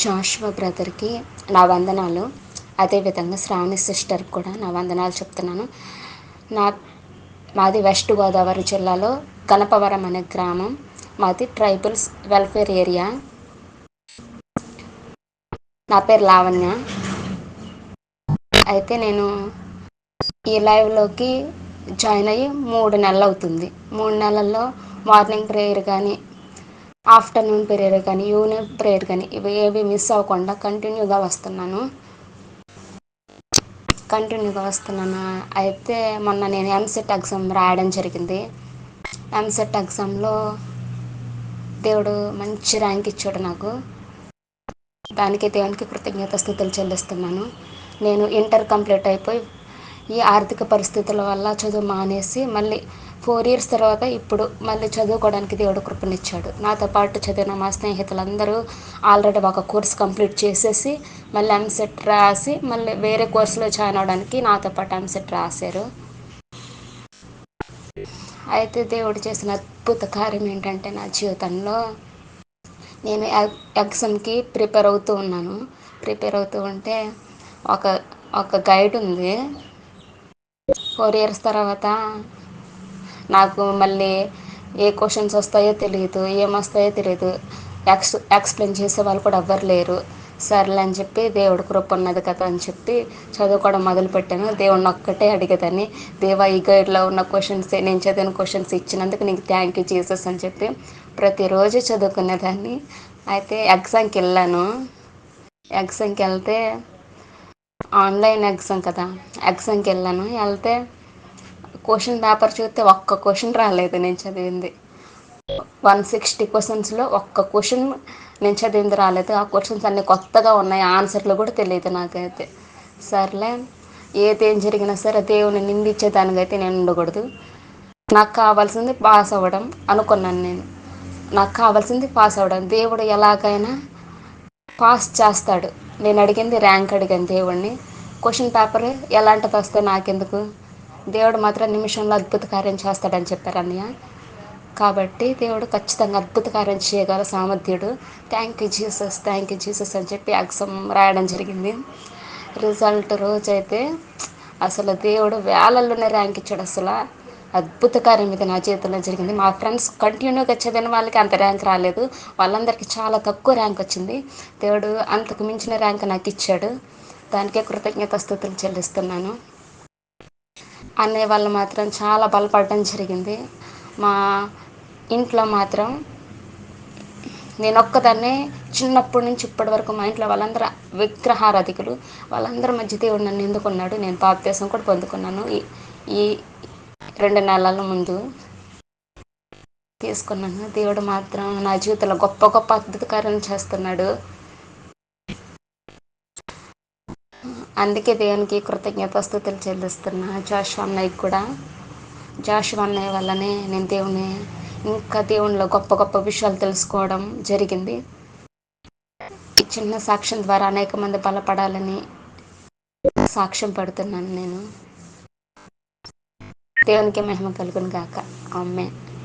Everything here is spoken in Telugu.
జాషువా బ్రదర్కి నా వందనాలు. అదేవిధంగా శ్రావణి సిస్టర్కి కూడా నా వందనాలు చెప్తున్నాను. నా మాది వెస్ట్ గోదావరి జిల్లాలో గణపవరం అనే గ్రామం. మాది ట్రైబల్స్ వెల్ఫేర్ ఏరియా. నా పేరు లావణ్య. అయితే నేను ఈ లైవ్లోకి జాయిన్ అయ్యి మూడు నెలలు అవుతుంది. మూడు నెలల్లో మార్నింగ్ ప్రేయర్ కానీ ఆఫ్టర్నూన్ ప్రేయర్ కానీ ఈవినింగ్ ప్రేయర్ కానీ ఇవి ఏవి మిస్ అవ్వకుండా కంటిన్యూగా వస్తున్నాను. కంటిన్యూగా వస్తున్నాను. అయితే మొన్న నేను ఎంసెట్ ఎగ్జామ్ రాయడం జరిగింది. ఎంసెట్ ఎగ్జామ్లో దేవుడు మంచి ర్యాంక్ ఇచ్చాడు నాకు. దానికి దేవునికి కృతజ్ఞత స్థుతులు చెల్లిస్తున్నాను. నేను ఇంటర్ కంప్లీట్ అయిపోయి ఈ ఆర్థిక పరిస్థితుల వల్ల చదువు మానేసి మళ్ళీ ఫోర్ ఇయర్స్ తర్వాత ఇప్పుడు మళ్ళీ చదువుకోవడానికి దేవుడు కృపనిచ్చాడు. నాతో పాటు చదివిన మా స్నేహితులందరూ ఆల్రెడీ ఒక కోర్స్ కంప్లీట్ చేసేసి మళ్ళీ ఎంసెట్ రాసి మళ్ళీ వేరే కోర్సులో జాయిన్ అవడానికి నాతో పాటు ఎంసెట్ రాశారు. అయితే దేవుడు చేసిన అద్భుత కార్యం ఏంటంటే నా జీవితంలో నేను ఎగ్జామ్కి ప్రిపేర్ అవుతూ ఉన్నాను. ప్రిపేర్ అవుతూ ఉంటే ఒక ఒక గైడ్ ఉంది. ఫోర్ ఇయర్స్ తర్వాత నాకు మళ్ళీ ఏ క్వశ్చన్స్ వస్తాయో తెలియదు ఏమొస్తాయో తెలియదు ఎక్స్ ఎక్స్ప్లెయిన్ చేసే వాళ్ళు కూడా ఎవ్వరు లేరు. సర్లే అని చెప్పి దేవుడు కృప ఉన్నది కదా అని చెప్పి చదువుకోవడం మొదలుపెట్టాను. దేవుడిని ఒక్కటే అడిగేదాన్ని. దేవా ఈ గైడ్లో ఉన్న క్వశ్చన్స్ నేను చదివిన క్వశ్చన్స్ ఇచ్చినందుకు నీకు థ్యాంక్ యూ జీసస్ అని చెప్పి ప్రతిరోజు చదువుకునేదాన్ని. అయితే ఎగ్జామ్కి వెళ్ళాను. ఎగ్జామ్కి వెళ్తే ఆన్లైన్ ఎగ్జామ్ కదా. ఎగ్జామ్కి వెళ్ళాను. వెళ్తే క్వశ్చన్ పేపర్ చూస్తే ఒక్క క్వశ్చన్ రాలేదు నేను చదివింది. వన్ సిక్స్టీ క్వశ్చన్స్లో ఒక్క క్వశ్చన్ నేను చదివింది రాలేదు. ఆ క్వశ్చన్స్ అన్నీ కొత్తగా ఉన్నాయి. ఆన్సర్లు కూడా తెలియదు నాకైతే. సర్లే. ఏదేం జరిగినా సరే దేవుని నిందించేదానికైతే నేను ఉండకూడదు. నాకు కావాల్సింది పాస్ అవ్వడం అనుకున్నాను నేను. నాకు కావాల్సింది పాస్ అవ్వడం. దేవుడు ఎలాగైనా పాస్ చేస్తాడు. నేను అడిగింది ర్యాంక్ అడిగాను దేవుడిని క్వశ్చన్ పేపర్ ఎలాంటిది వస్తే నాకెందుకు? దేవుడు మాత్రం నిమిషంలో అద్భుత కార్యం చేస్తాడని చెప్పారు అన్నయ్య. కాబట్టి దేవుడు ఖచ్చితంగా అద్భుత కార్యం చేయగల సామర్థ్యుడు. Thank you Jesus thank you Jesus అని చెప్పి ఎగ్జామ్ రాయడం జరిగింది. రిజల్ట్ రోజైతే అసలు దేవుడు వేలల్లోనే ర్యాంక్ ఇచ్చాడు అసలు. అద్భుత కార్యం ఇది నా జీవితంలో జరిగింది. మా ఫ్రెండ్స్ కంటిన్యూగా చదివిన వాళ్ళకి అంత ర్యాంక్ రాలేదు. వాళ్ళందరికీ చాలా తక్కువ ర్యాంక్ వచ్చింది. దేవుడు అంతకు మించిన ర్యాంక్ నాకు ఇచ్చాడు. దానికే కృతజ్ఞత స్థుతులు చెల్లిస్తున్నాను. అన్నయ్య వాళ్ళు మాత్రం చాలా బలపడడం జరిగింది. మా ఇంట్లో మాత్రం నేను ఒక్కదాన్నే చిన్నప్పటి నుంచి ఇప్పటి వరకు మా ఇంట్లో వాళ్ళందరూ విగ్రహారాధికులు. వాళ్ళందరి మధ్య దేవుడు నన్ను ఎందుకున్నాడు నేను బాప్తీసం కూడా పొందుకున్నాను. ఈ ఈ రెండు నెలల ముందు తీసుకున్నాను. దేవుడు మాత్రం నా జీవితంలో గొప్ప గొప్ప అద్భుత చేస్తున్నాడు. అందుకే దేవునికి కృతజ్ఞతస్థుతులు చెల్లిస్తున్నా. జాషు అన్నయ్య కూడా. జాషు అన్నయ్య వల్లనే నేను దేవుని ఇంకా దేవునిలో గొప్ప గొప్ప విషయాలు తెలుసుకోవడం జరిగింది. ఈ చిన్న సాక్ష్యం ద్వారా అనేక మంది బలపడాలని సాక్ష్యం పడుతున్నాను నేను. దేవునికి మహిమ కలుగును గాక. అమ్మే